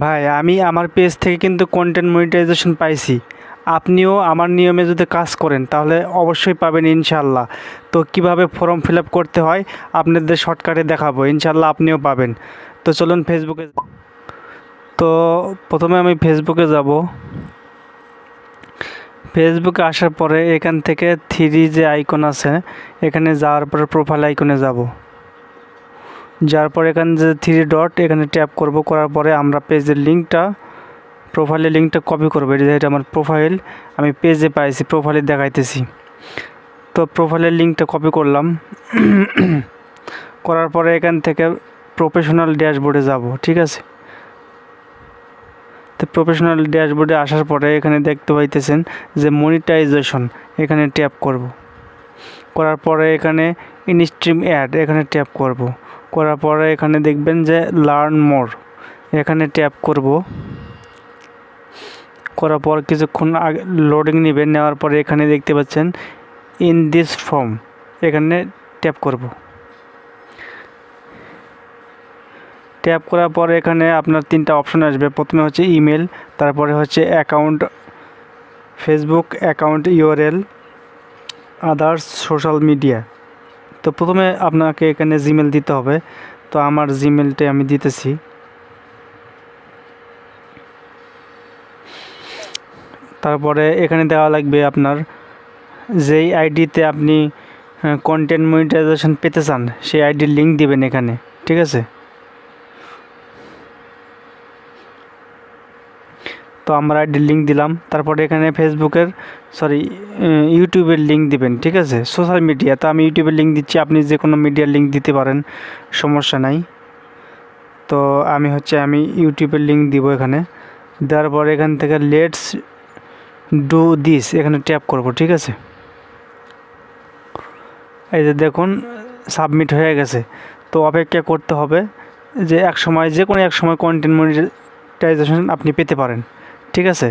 ভাই, আমি আমার পেজ থেকে কিন্তু কন্টেন্ট মনিটাইজেশন পাইছি। আপনিও আমার নিয়মে যদি কাজ করেন, তাহলে অবশ্যই পাবেন ইনশাল্লাহ তো কীভাবে ফর্ম ফিল করতে হয়, আপনাদের শর্টকাটে দেখাবো। ইনশাল্লাহ আপনিও পাবেন। তো চলুন ফেসবুকে তো প্রথমে আমি ফেসবুকে যাব। ফেসবুকে আসার পরে এখান থেকে থ্রি যে আইকন আছে, এখানে যাওয়ার পরে প্রোফাইল আইকনে যাব। যার পর এখানে যে থ্রি ডট এখানে ট্যাপ করব, করার পরে আমরা পেজের লিঙ্কটা প্রোফাইলের লিঙ্কটা কপি করব। এটা এটা আমার প্রোফাইল আমি পেজে পাইছি প্রোফাইলে দেখাইতেছি। তো প্রোফাইলের লিঙ্কটা কপি করলাম। করার পরে এখান থেকে প্রফেশনাল ড্যাশবোর্ডে যাব, ঠিক আছে? তো প্রফেশনাল ড্যাশবোর্ডে আসার পরে এখানে দেখতে পাইতেছেন যে মনিটাইজেশন এখানে ট্যাপ করব। করার পরে এখানে ইনস্ট্রিম অ্যাড এখানে ট্যাপ করব। করার পরে এখানে দেখবেন যে লার্ন মোর এখানে ট্যাপ করব। করার পর কিছুক্ষণ আগে লোডিং নেবে নেওয়ার পরে এখানে দেখতে পাচ্ছেন ইন দিস ফর্ম এখানে ট্যাপ করব। ট্যাপ করার পরে এখানে আপনার তিনটা অপশন আসবে। প্রথমে হচ্ছে ইমেল তারপরে হচ্ছে account Facebook account URL others social media তো প্রথমে আপনাকে এখানে জিমেল দিতে হবে। তো আমার জিমেলটা আমি দিতেছি। তারপরে এখানে দেওয়া লাগবে আপনার যেই আইডিতে আপনি কন্টেন্ট মনিটাইজেশন পেতে চান, সেই আইডির লিঙ্ক দিবেন এখানে, ঠিক আছে? তো আমরা আইডির লিঙ্ক দিলাম। তারপরে এখানে ফেসবুকের সরি ইউটিউবের লিঙ্ক দিবেন, ঠিক আছে? সোশ্যাল মিডিয়া তো আমি ইউটিউবের লিঙ্ক দিচ্ছি। আপনি যে কোনো মিডিয়ার লিঙ্ক দিতে পারেন, সমস্যা নাই। তো আমি হচ্ছে, আমি ইউটিউবের লিঙ্ক দিব এখানে। দেওয়ার পর এখান থেকে লেটস ডু দিস এখানে ট্যাপ করব, ঠিক আছে? এই যে দেখুন সাবমিট হয়ে গেছে। তো অপেক্ষা করতে হবে যে এক সময় যে কোনো এক সময় কন্টেন্ট মনিটাইজেশন আপনি পেতে পারেন। ঠিক আছে।